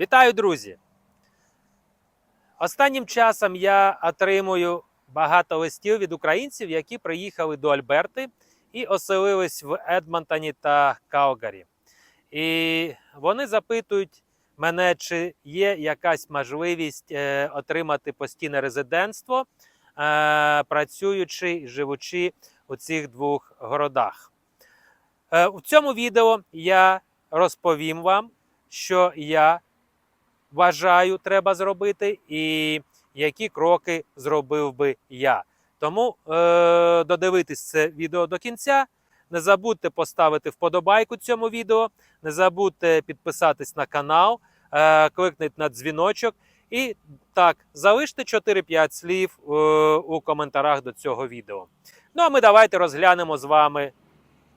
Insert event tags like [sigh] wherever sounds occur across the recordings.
Вітаю, друзі! Останнім часом я отримую багато листів від українців, які приїхали до Альберти і оселились в Едмонтоні та Калгарі. І вони запитують мене, чи є якась можливість е, отримати постійне резидентство, е, працюючи і живучи у цих двох городах. Е, У цьому відео я розповім вам, що я вважаю, треба зробити, і які кроки зробив би я. Тому е, додивитись це відео до кінця. Не забудьте поставити вподобайку цьому відео, не забудьте підписатись на канал, е, кликніть на дзвіночок і так, залиште 4-5 слів е, у коментарях до цього відео. Ну а ми давайте розглянемо з вами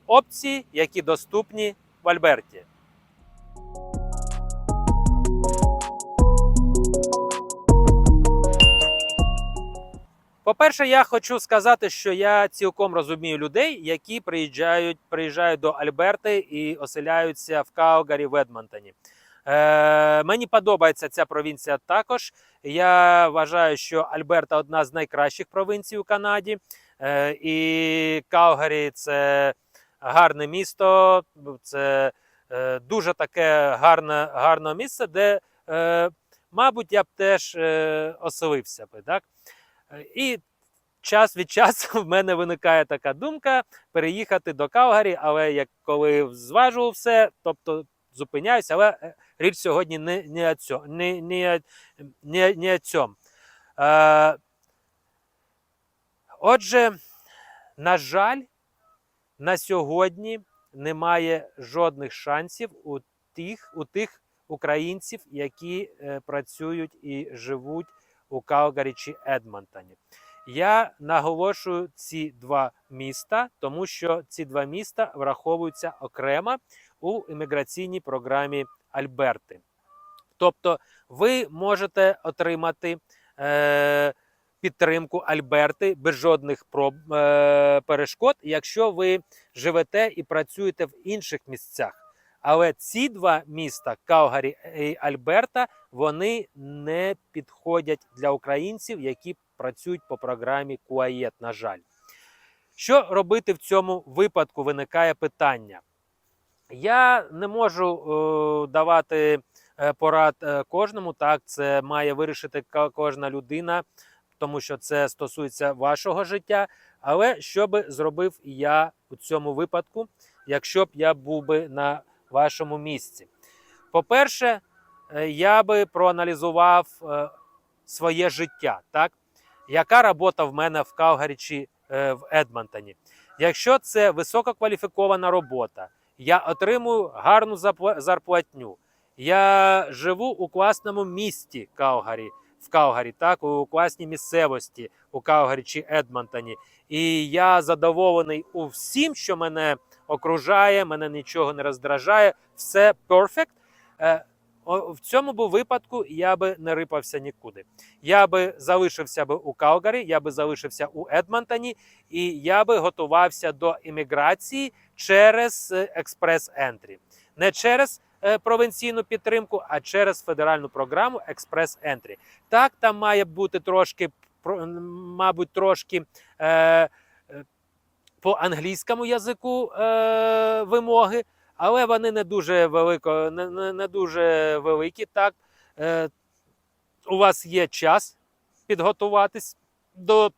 опції, які доступні в Альберті. По-перше, я хочу сказати, що я цілком розумію людей, які приїжджають, приїжджають до Альберти і оселяються в Калгарі в Едмонтоні. Е, мені подобається ця провінція також. Я вважаю, що Альберта одна з найкращих провінцій у Канаді. Е, і Калгарі це гарне місто, це е, дуже таке гарне, гарне місце, де, е, мабуть, я б теж е, оселився би. Так? Е, І час від часу в мене виникає така думка переїхати до Калгарі, але як коли зважував все, тобто зупиняюся, але е, річ сьогодні не, не, цьому, не, не, не, не о цьому. Е, отже, на жаль, на сьогодні немає жодних шансів у тих, у тих українців, які е, працюють і живуть у Калгарі чи Едмонтоні. Я наголошую ці два міста, тому що ці два міста враховуються окремо у імміграційній програмі Альберти. Тобто, ви можете отримати е, підтримку Альберти без жодних проб, е, перешкод, якщо ви живете і працюєте в інших місцях. Але ці два міста Калгарі і Альберта вони не підходять для українців, які працюють по програмі Куаєт. На жаль, що робити в цьому випадку? Виникає питання. Я не можу е, давати е, порад е, кожному. Так, це має вирішити кожна людина, тому що це стосується вашого життя. Але що би зробив я у цьому випадку, якщо б я був би на вашому місці? По-перше, е, я би проаналізував е, своє життя, так? Яка робота в мене в Калгарі чи е, в Едмонтоні? Якщо це висококваліфікована робота, я отримую гарну зарплатню. Я живу у класному місті Калгарі, в Калгарі, так, у класній місцевості у Калгарі чи Едмонтоні. І я задоволений у всім, що мене окружає, мене нічого не роздражає, все перфект. В цьому б випадку я би не рипався нікуди. Я би залишився би у Калгарі, я би залишився у Едмонтоні, і я би готувався до імміграції через е, експрес-ентрі. Не через е, провінційну підтримку, а через федеральну програму експрес-ентрі. Так, там має бути трошки, мабуть, трошки. Е, по англійському язику е, вимоги, але вони не дуже велико, не, не, не дуже великі. Так, е, у вас є час підготуватись до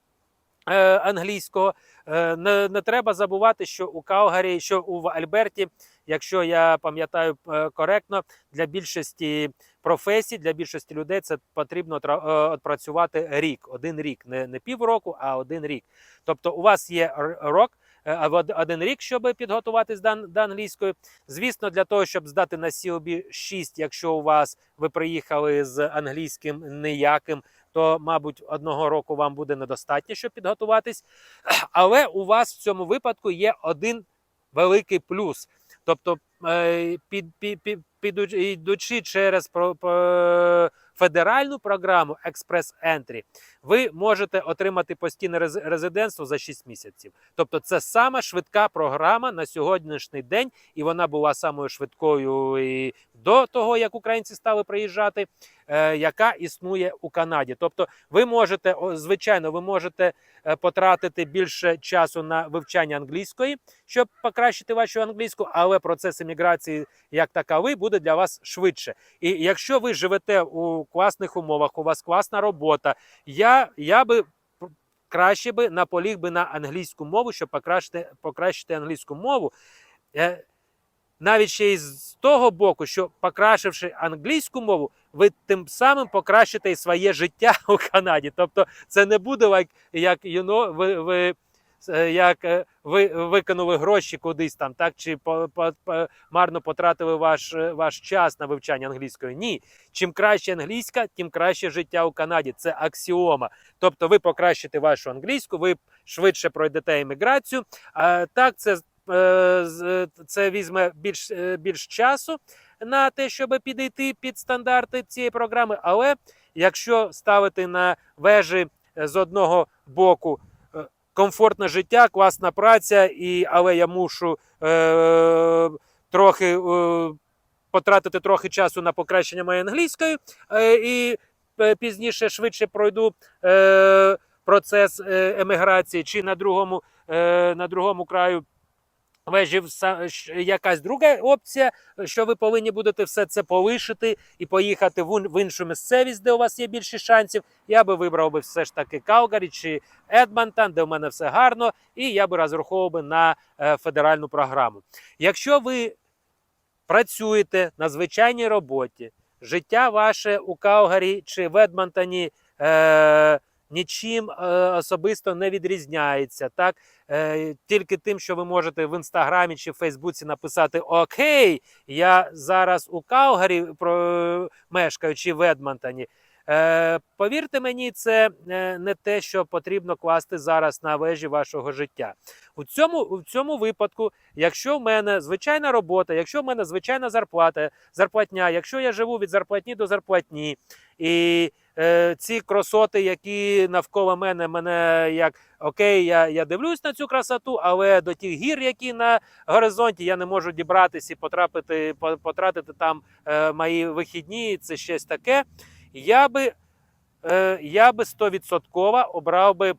е, англійського. Е, не, не треба забувати, що у Калгарі, що у Альберті, якщо я пам'ятаю е, коректно, для більшості професій, для більшості людей це потрібно тра- е, відпрацювати рік, один рік, не, не півроку, а один рік. Тобто, у вас є рок. е, один рік, щоб підготуватись до англійської. Звісно, для того, щоб здати на CLB 6, якщо у вас ви приїхали з англійським ніяким, то, мабуть, одного року вам буде недостатньо, щоб підготуватись. [clears throat] Але у вас в цьому випадку є один великий плюс. Тобто, під, під, під, під, піду- йдучи через федеральну програму Експрес Ентрі, ви можете отримати постійне рез- резидентство за 6 місяців. Тобто, це сама швидка програма на сьогоднішній день, і вона була самою швидкою і до того, як українці стали приїжджати, е, яка існує у Канаді. Тобто, ви можете, звичайно, ви можете е, потратити більше часу на вивчання англійської, щоб покращити вашу англійську, але процес еміграції як таковий буде для вас швидше. І якщо ви живете у класних умовах, у вас класна робота, я, я би краще би наполіг би на англійську мову, щоб покращити, покращити англійську мову. Е, Навіть ще й з того боку, що покращивши англійську мову, ви тим самим покращите і своє життя [laughs] у Канаді. Тобто це не буде like, як you know, ви, ви, як е, ви викинули гроші кудись там, так чи по, по, по, марно потратили ваш, е, ваш час на вивчання англійської. Ні. Чим краще англійська, тим краще життя у Канаді. Це аксіома. Тобто ви покращите вашу англійську, ви швидше пройдете імміграцію. А так, це, е, це візьме більш, е, більш часу на те, щоб підійти під стандарти цієї програми. Але якщо ставити на вежі е, з одного боку е, комфортне життя, класна праця, і, але я мушу е, трохи е, потратити трохи часу на покращення моєї англійської, е, і е, пізніше швидше пройду е, процес е, еміграції, чи на другому, е, на другому краю вежі якась друга опція, що ви повинні будете все це полишити і поїхати в, іншу місцевість, де у вас є більше шансів. Я би вибрав би все ж таки Калгарі чи Едмонтон, де в мене все гарно, і я би розраховував би на е, федеральну програму. Якщо ви працюєте на звичайній роботі, життя ваше у Калгарі чи в Едмонтоні е, нічим е, особисто не відрізняється. Так? Е, тільки тим, що ви можете в інстаграмі чи в Фейсбуці написати Окей, я зараз у Калгарі мешкаю чи в Едмонтоні. Е, повірте мені, це не те, що потрібно класти зараз на вежі вашого життя. У цьому, у цьому випадку, якщо в мене звичайна робота, якщо в мене звичайна зарплата, зарплатня, якщо я живу від зарплатні до зарплатні, і е, ці красоти, які навколо мене, мене як окей, я, я дивлюсь на цю красоту, але до тих гір, які на горизонті, я не можу дібратися і потрапити, потратити там е, мої вихідні, це щось таке. Я би, е, я би 100% обрав би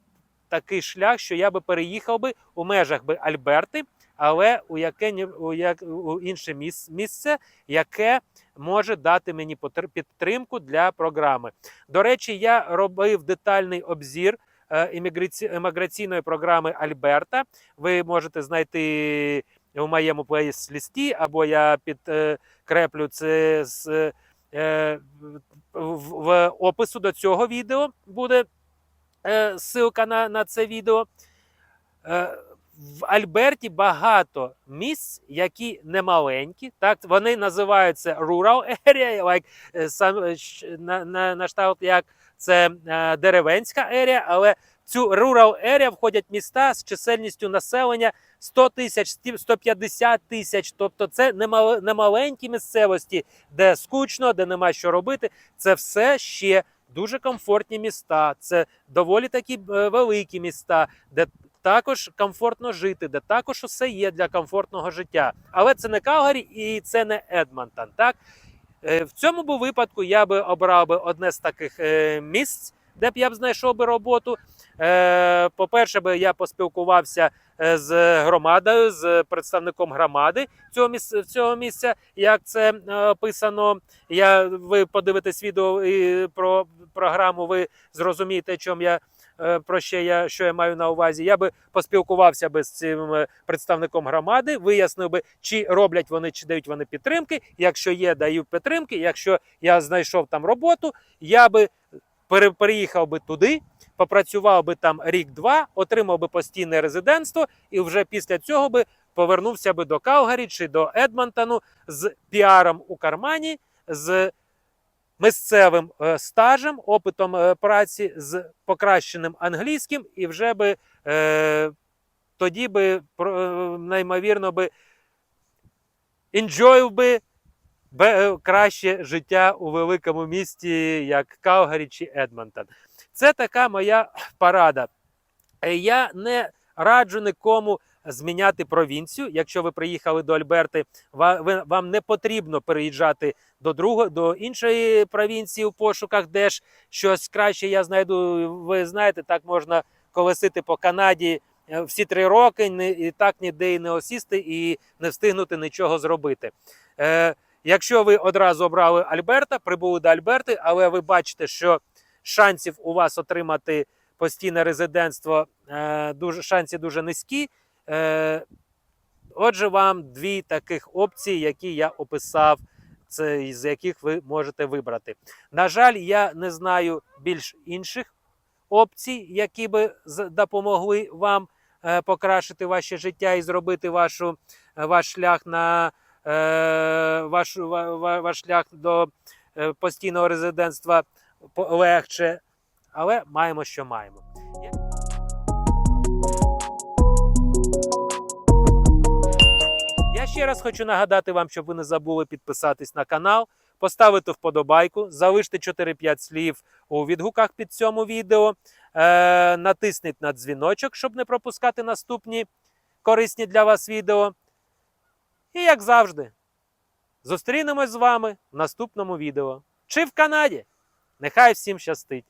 такий шлях, що я би переїхав би у межах би Альберти, але у яке у, як, у інше місце, яке може дати мені підтримку для програми. До речі, я робив детальний обзір е, імміграці- еміграційної програми Альберта. Ви можете знайти у моєму плейлісті, або я підкреплю це з. е, в, в опису до цього відео буде е, ссылка на, на це відео. В Альберті багато місць, які не маленькі. Так, вони називаються rural area, like, е, сам, е, на, на, на штат, як це е, деревенська ерія, але в цю rural area входять міста з чисельністю населення 100 тисяч, 150 тисяч. Тобто це не маленькі місцевості, де скучно, де нема що робити. Це все ще дуже комфортні міста. Це доволі такі е, великі міста, де також комфортно жити, де також усе є для комфортного життя. Але це не Калгарі і це не Едмонтон. Так? Е, В цьому би випадку я би обрав би одне з таких е, місць, де б я б знайшов би роботу. Е, По-перше, би я поспілкувався з громадою, з представником громади цього місця, цього місця, як це описано. Я, ви подивитесь відео про програму, ви зрозумієте, чому я. Е, Про що я що я маю на увазі? Я би поспілкувався би з цим е, представником громади, вияснив би, чи роблять вони, чи дають вони підтримки. Якщо є, даю підтримки. Якщо я знайшов там роботу, я би переїхав би туди, попрацював би там рік-два, отримав би постійне резидентство, і вже після цього би повернувся би до Калгарі чи до Едмонтону з піаром у кармані, з місцевим е, стажем, опитом е, праці, з покращеним англійським, і вже би е, тоді би неймовірно би enjoyив би краще життя у великому місті, як Калгарі чи Едмонтон. Це така моя порада. Е, Я не раджу нікому зміняти провінцію. Якщо ви приїхали до Альберти, вам не потрібно переїжджати до другого, до іншої провінції у пошуках, де ж щось краще я знайду. Ви знаєте, так можна колесити по Канаді е, всі три роки, і так ніде і не осісти, і не встигнути нічого зробити. Е, якщо ви одразу обрали Альберта, прибули до Альберти, але ви бачите, що шансів у вас отримати постійне резидентство е, дуже шанси дуже низькі. Е, отже, вам дві таких опції, які я описав, це з яких ви можете вибрати. На жаль, я не знаю більш інших опцій, які би допомогли вам е, покращити ваше життя і зробити вашу, е, ваш шлях на ваш, ва- ва- ваш шлях до постійного резидентства легше. Але маємо, що маємо. Ще раз хочу нагадати вам, щоб ви не забули підписатись на канал, поставити вподобайку, залиште 4-5 слів у відгуках під цьому відео, е, натисніть на дзвіночок, щоб не пропускати наступні корисні для вас відео. І як завжди, зустрінемось з вами в наступному відео. Чи в Канаді. Нехай всім щастить!